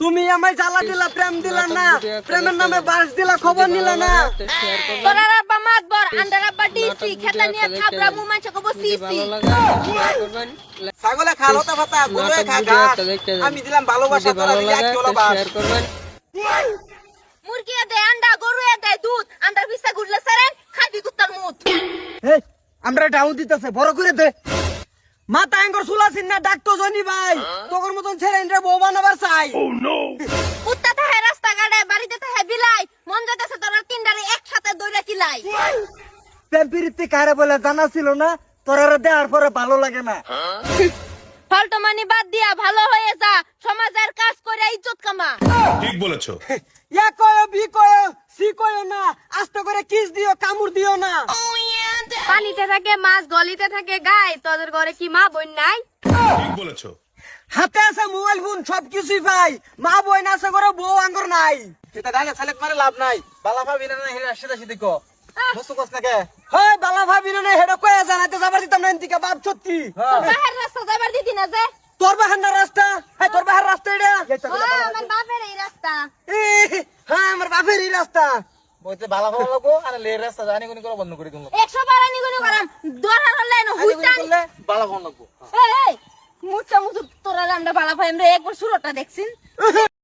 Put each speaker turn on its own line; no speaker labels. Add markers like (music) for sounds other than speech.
তুমি আমায় জ্বালা দিলা প্রেম দিলা না। প্রেমের নামে বাস দিলা খবর নিলা না।
আব্বা মাতবর আন্ডার আব্বা ডিসি খেতা নিয়ে মু কব সিসি।
ছাগলে খা লতা পাতা গরুয়ে খা ঘাস। আমি দিলাম ভালোবাসা তোরা দিলি এক কিলো বাস
মুরগি দেয় আন্ডা গরু দেয় দুধ। আন্ডার পিছা গুড়লে সারেন খাবি কুত্তার মুত।
এই আমরা ডাউন দিতেছে বড় করে দে। মাথা আঙ্গর সুলাসিন না ডাকতো জনি ভাই। তোর মতন ছেড়ে ইন্দ্রে বউ বানাবার চাই।
কুত্তা তাহে রাস্তা গাড়ে বাড়িতে তাহে বিলাই। মন যাইতেছে তোরা তিনটারে একসাথে দইরা কিলাই।
প্রেম কারে বলে জানা ছিল না? তোরা দেওয়ার পরে ভালো লাগে না।
ফলটমানি বাদ দিয়া ভালো হয়ে যা। সমাজের কাজ করে ইজ্জত কামা।
ঠিক বলেছ।
ইয়া কয় বি কয় সি কয় না? আস্তে করে কিস দিও কামড় দিও না।
পানিতে থাকে মাছ গলিতে থাকে গাই তোদের ঘরে কি মা বোন নাই?
ঠিক বলেছ।
হাতে আছে মোবাইল ফোন সব কিছুই পাই। মা বই না আছে করে বউ আঙ্গর নাই। ছেলে মারে লাভ নাই? বালা ভাবি না হেরা কো বস্তু কস না কে? হয় বালা ভাবি না হেডা কয়ে জানাইতে যাবার দিতাম না এদিকে বাপ সত্যি।
বাহের রাস্তা যাবার দিদি না যে?
তোর বাহার না রাস্তা? হ্যাঁ তোর বাহার রাস্তা এটা।
হ্যাঁ, আমার বাপের এই রাস্তা।
হ্যাঁ আমার বাপের এই রাস্তা।
বলতে ভালো ভালো লাগবো আর লে রাস্তা জানি কোন করে বন্ধ করে দিলাম
একশো বার আনি গুনি করাম দরকার হলে এনো হুইতান
ভালো ভালো
এই মুচা মুচু তোরা আমরা বালা ভাই রে একবার সুরটা দেখছিন। (laughs)